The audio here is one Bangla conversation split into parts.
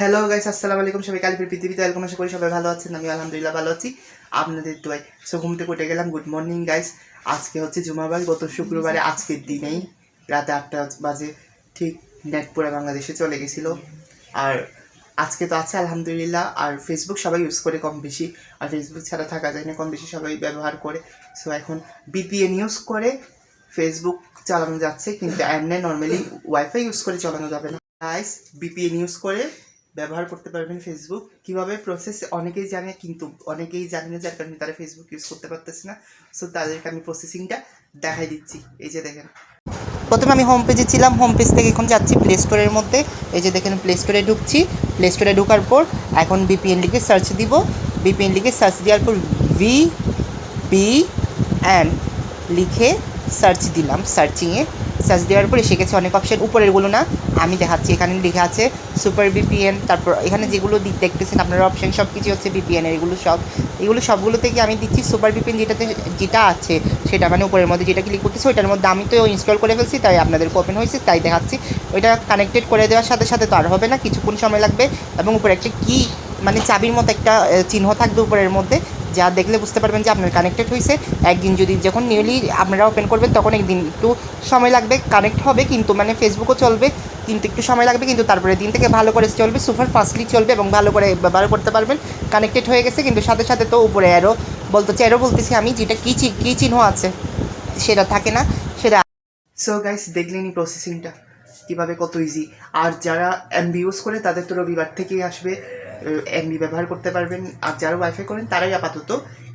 হ্যালো গাইস আসসালামু আলাইকুম। সবাই কালিপুর পৃথিবীতে ওয়েলকাম। আশা করি সবাই ভালো আছেন। আমি আলহামদুলিল্লাহ ভালো আছি। আপনাদের দোয়াই সো ঘুম থেকে উঠে গেলাম। গুড মর্নিং গাইস আজকে হচ্ছে জুমাবার গত শুক্রবারে, আজকের দিনেই রাতে আটটা বাজে, ঠিক নেট পুরো বাংলাদেশে চলে গেছিল। আর আজকে তো আছে আলহামদুলিল্লাহ। আর ফেসবুক সবাই ইউজ করে কম বেশি। আর ফেসবুক ছাড়া থাকা যায় না, কম বেশি সবাই ব্যবহার করে। সো এখন বিপিএন ইউজ করে ফেসবুক চালানো যাচ্ছে। কিন্তু এমনি নর্মালি ওয়াইফাই ইউজ করে চালানো যাবে না। গাইস বিপিএন ইউজ করে ব্যবহার করতে পারবেন ফেসবুক কীভাবে প্রসেস অনেকেই জানে কিন্তু, অনেকেই জানে না, যার কারণে তারা ফেসবুক ইউজ করতে পারতেছে না। সো তাদেরকে আমি প্রসেসিংটা দেখাই দিচ্ছি। এই যে দেখেন। প্রথমে আমি হোম পেজে ছিলাম। হোম পেজ থেকে এখন যাচ্ছি প্লে স্টোরের মধ্যে। এই যে দেখেন প্লে স্টোরে ঢুকছি। প্লে স্টোরে ঢোকার পর এখন বিপিএন লিখে সার্চ দিব। বিপিএন লিখে সার্চ দেওয়ার পর ভি পি এন লিখে সার্চ দিলাম। সার্চিংয়ে সার্চ দেওয়ার পরে গেছে অনেক অপশন উপরেরগুলো না। আমি দেখাচ্ছি, এখানে লেখা আছে সুপার বিপিএন তারপর এখানে যেগুলো দেখতেছেন আপনারা অপশন সব কিছু হচ্ছে বিপিএনের এগুলো সব। এগুলো সবগুলো থেকে আমি দিচ্ছি সুপার বিপিএন যেটাতে যেটা আছে, সেটা মানে উপরের মধ্যে যেটা ক্লিক করতেছি, ওইটার মধ্যে আমি তো ইনস্টল করে ফেলছি, তাই আপনাদের ওপেন হয়েছে, তাই দেখাচ্ছি। ওইটা কানেক্টেড করে দেওয়ার সাথে সাথে তো আর হবে না, কিছুক্ষণ সময় লাগবে। এবং উপরে একটা কি মানে চাবির মতো একটা চিহ্ন থাকবে উপরের মধ্যে যা দেখলে বুঝতে পারবেন যে আপনার কানেক্টেড হয়েছে একদিন যদি যখন নিউলি আপনারা ওপেন করবেন, তখন একদিন একটু সময় লাগবে কানেক্ট হবে কিন্তু মানে ফেসবুকও চলবে, কিন্তু একটু সময় লাগবে কিন্তু তারপরে দিন থেকে ভালো করে চলবে সুপার ফাস্টলি চলবে এবং ভালো করে ব্যবহার করতে পারবেন। কানেক্টেড হয়ে গেছে কিন্তু সাথে সাথে তো উপরে অ্যারো বলতেছে অ্যারো বলতেছি আমি, যেটা কী কী চিহ্ন আছে, সেটা থাকে না, সেটা সো গাইস দেখলেনি প্রসেসিংটা কীভাবে কত ইজি আর যারা এমবি ইউজ করে, তাদের তো রবিবার থেকেই আসবে। এমবি ব্যবহার করতে পারবেন। আর যারা ওয়াইফাই করেন, তারাই আপাতত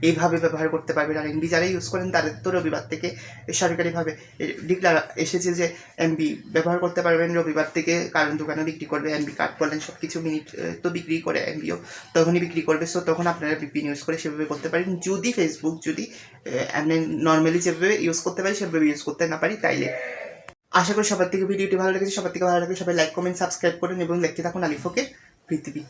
এইভাবে ব্যবহার করতে পারবেন। আর এমবি যারা ইউজ করেন, তাদের তো রবিবার থেকে সরকারিভাবে ডিক্লার এসেছে যে এমবি ব্যবহার করতে পারবেন। রবিবার থেকে কারণ দোকানে বিক্রি করবে এমবি কার্ড বলেন সব কিছু মিনিট তো বিক্রি করে এমবিও তখনই বিক্রি করবে। সো তখন আপনারা বিপিএন ইউজ করে সেভাবে করতে পারেন। যদি ফেসবুক যদি এমনি নর্মালি যেভাবে ইউজ করতে পারি, সেভাবে ইউজ করতে না পারি, তাইলে আশা করি সবার থেকে ভিডিওটি ভালো লেগেছে। সবার থেকে ভালো লাগবে সবাই লাইক কমেন্ট সাবস্ক্রাইব করুন এবং দেখতে থাকুন আলিফোকে পৃথিবী।